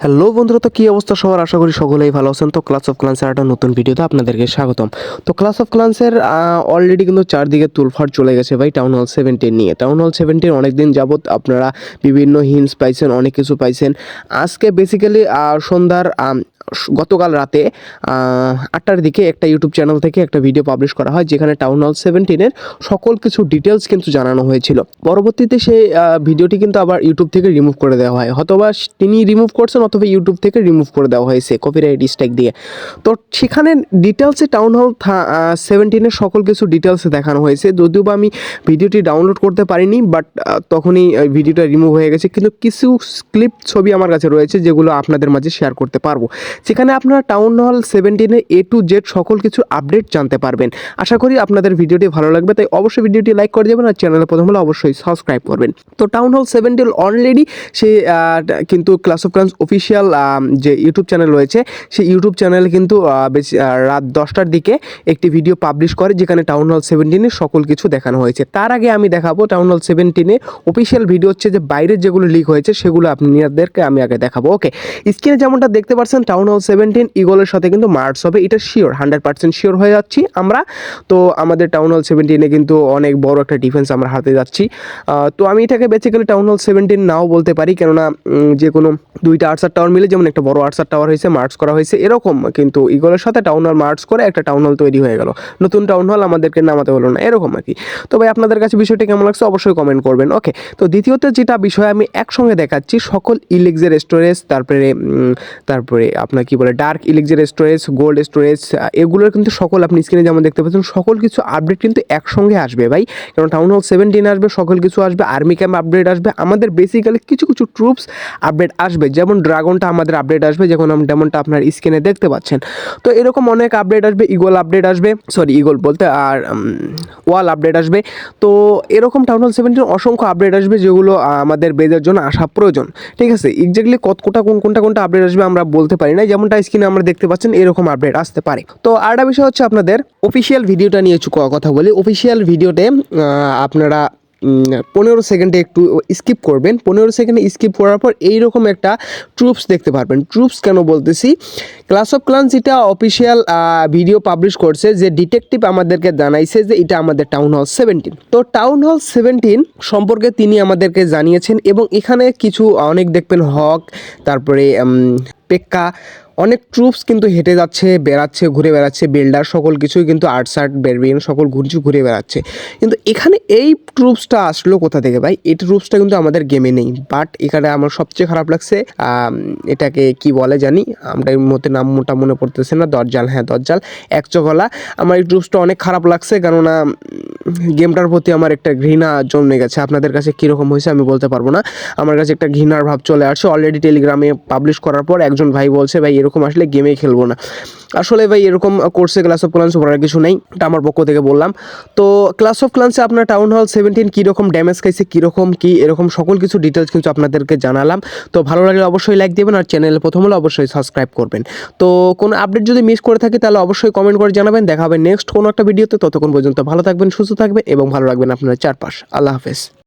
Hello বন্ধুরা, তো কী অবস্থা সবার? আশা করি সকলেই ভালো আছেন। তো ক্লাস অফ ক্লান্সের একটা নতুন ভিডিওতে আপনাদেরকে স্বাগতম। তো ক্লাস অফ ক্লান্সের অলরেডি কিন্তু চারদিকে তুলফার চলে গেছে ভাই টাউন হল সেভেন্টিন নিয়ে। টাউন হল সেভেন্টিন অনেক দিন যাবৎ আপনারা বিভিন্ন হিন্টস পাইছেন, অনেক কিছু পাইছেন। আজকে বেসিক্যালি সন্ধ্যার গতকাল রাতে আটটার দিকে একটা ইউটিউব চ্যানেল থেকে একটা ভিডিও পাবলিশ করা হয়, যেখানে টাউন হল সেভেন্টিনের সকল কিছু ডিটেলস কিন্তু জানানো হয়েছিল। পরবর্তীতে সেই ভিডিওটি কিন্তু আবার ইউটিউব থেকে রিমুভ করে দেওয়া হয়। হয়তোবা তিনি রিমুভ করছেন অথবা ইউটিউব থেকে রিমুভ করে দেওয়া হয়েছে কপিরাইট স্ট্রাইক দিয়ে। তো সেখানে ডিটেলসে টাউন হল সেভেন্টিনের সকল কিছু ডিটেলসে দেখানো হয়েছে। যদিও বা আমি ভিডিওটি ডাউনলোড করতে পারিনি বাট তখনই ভিডিওটা রিমুভ হয়ে গেছে। কিন্তু কিছু ক্লিপ ছবি আমার কাছে রয়েছে, যেগুলো আপনাদের মাঝে শেয়ার করতে পারব। সেখানে আপনারা town hall সেভেন্টিনের A to Z সকল কিছু আপডেট জানতে পারবেন। আশা করি আপনাদের ভিডিওটি ভালো লাগবে, তাই অবশ্যই ভিডিওটি লাইক করে দেবেন আর চ্যানেলে প্রথম হলে অবশ্যই সাবস্ক্রাইব করবেন। তো টাউন হল সেভেন্টিন অলরেডি সে কিন্তু ক্লাস অফ ক্লান্স অফিসিয়াল যে ইউটিউব চ্যানেল রয়েছে, সেই ইউটিউব চ্যানেলে কিন্তু রাত দশটার দিকে একটি ভিডিও পাবলিশ করে, যেখানে টাউন হল সেভেন্টিনের সকল কিছু দেখানো হয়েছে। তার আগে আমি দেখাবো টাউন হল সেভেন্টিনে অফিসিয়াল ভিডিও হচ্ছে যে বাইরের যেগুলো লিক হয়েছে, সেগুলো আপনাদেরকে আমি আগে দেখাবো। ওকে স্ক্রিনে যেমনটা দেখতে পাচ্ছেন, টাউন হল সেভেন্টিন ইগলের সাথে কিন্তু মার্চ হবে, এটা শিওর হান্ড্রেড পার্সেন্ট শিওর হয়ে যাচ্ছি আমরা। তো আমাদের টাউন হল সেভেন্টিনে কিন্তু অনেক বড় একটা ডিফেন্স আমরা হাতে যাচ্ছি। তো আমি এটাকে basically town hall seventeen now বলতে পারি, কেননা যে কোনো দুইটা আর্টসার টাওয়ার মিলে, যেমন একটা বড় আর্টসার টাওয়ার হয়েছে মার্চ করা হয়েছে, এরকম কিন্তু ইগলের সাথে টাউন হল মার্চ করে একটা টাউন হল তৈরি হয়ে গেল। নতুন টাউন হল আমাদেরকে নামাতে হলো না, এরকম আর কি। তো ভাই, আপনাদের কাছে বিষয়টা কেমন লাগছে অবশ্যই কমেন্ট করবেন ওকে তো দ্বিতীয়ত যেটা বিষয় আমি একসঙ্গে দেখাচ্ছি, সকল ইলেক্সের স্টোরেজ তারপরে তারপরে আপনার কি বলে ডার্ক ইলেক্সের স্টোরেজ গোল্ড স্টোরেজ এগুলোর কিন্তু সকল আপনি স্ক্রিনে যেমন দেখতে পাচ্ছেন, সকল কিছু আপডেট কিন্তু একসঙ্গে আসবে ভাই। কারণ টাউন হল সেভেন্টিন আসবে, সকল কিছু আসবে আর্মি ক্যাম্প আপডেট আসবে, আমাদের বেসিক্যালি কিছু কিছু ট্রুপস আপডেট আসবে। যেমন ড্রাগনটা আমাদের আপডেট আসবে, যেমন যেমনটা আপনার স্ক্রিনে দেখতে পাচ্ছেন। তো এরকম অনেক আপডেট আসবে ইগল আপডেট আসবে সরি ইগল বলতে, আর ওয়াল আপডেট আসবে। তো এরকম টাউন হল সেভেন্টিন অসংখ্য আপডেট আসবে, যেগুলো আমাদের বেজের জন্য আসা প্রয়োজন। ঠিক আছে? এক্স্যাক্টলি কত কোটা কোন, কোনটা কোনটা আপডেট আসবে আমরা বলতে পারি না। যেমনটা স্ক্রিনে আমরা দেখতে পাচ্ছেন, এরকম আপডেট আসতে পারে। তো আরেকটা বিষয় হচ্ছে আপনাদের অফিসিয়াল ভিডিওটা নিয়ে একটু কথা বলি। অফিসিয়াল ভিডিওতে আপনারা পনেরো সেকেন্ডে একটু স্কিপ করবেন। পনেরো সেকেন্ডে স্কিপ করার পর এইরকম একটা ট্রুপস দেখতে পারবেন। ট্রুপস কেন বলতেছি? ক্লাস অফ ক্লান্স এটা অফিসিয়াল ভিডিও পাবলিশ করছে যে ডিটেকটিভ আমাদেরকে জানাইছে যে এটা আমাদের টাউন হল সেভেন্টিন তো টাউন হল সেভেন্টিন সম্পর্কে তিনি আমাদেরকে জানিয়েছেন এবং এখানে কিছু অনেক দেখবেন হক, তারপরে পেক্কা। অনেক ট্রুপস কিন্তু হেঁটে যাচ্ছে, বেড়াচ্ছে, ঘুরে বেড়াচ্ছে। বিল্ডার সকল কিছুই কিন্তু আর্ট, সার্ট বেরবিন সকল ঘুরছু, ঘুরে বেড়াচ্ছে। কিন্তু এখানে এই ট্রুপসটা আসলো কোথা থেকে ভাই? এই ট্রুপসটা কিন্তু আমাদের গেমে নেই। বাট এখানে আমার সবচেয়ে খারাপ লাগছে এটাকে কি বলে জানি? আমরা এই মধ্যে নাম মোটা মনে পড়তেছে না। দরজাল হ্যাঁ দরজাল, এক চকলা আমার এই ট্রুপসটা অনেক খারাপ লাগছে কেননা গেমটার প্রতি আমার একটা ঘৃণা জন্মে গেছে। আপনাদের কাছে কীরকম হয়েছে আমি বলতে পারব না। আমার কাছে একটা ঘৃণার ভাব চলে আসছে। অলরেডি টেলিগ্রামে পাবলিশ করার পর একজন ভাই বলছে, ভাই, এরকম আসলে গেমে খেলব না। আসলে ভাই, এরকম কোর্সে ক্লাস অফ ক্লান্স করার কিছু নেই, এটা আমার পক্ষ থেকে বললাম। তো ক্লাস অফ ক্লান্সে আপনার টাউন হল সেভেন্টিন কীরকম ড্যামেজ খাইছে, কীরকম, কী, এরকম সকল কিছু ডিটেলস কিন্তু আপনাদেরকে জানালাম। তো ভালো লাগলে অবশ্যই লাইক দেবেন আর চ্যানেলে প্রথম হলে অবশ্যই সাবস্ক্রাইব করবেন। তো কোনো আপডেট যদি মিস করে থাকি, তাহলে অবশ্যই কমেন্ট করে জানাবেন। দেখা হবে নেক্সট কোনো একটা ভিডিওতে ততক্ষণ পর্যন্ত ভালো থাকবেন, সুস্থ থাকবেন এবং ভালো রাখবেন আপনার চারপাশ। আল্লাহ হাফেজ।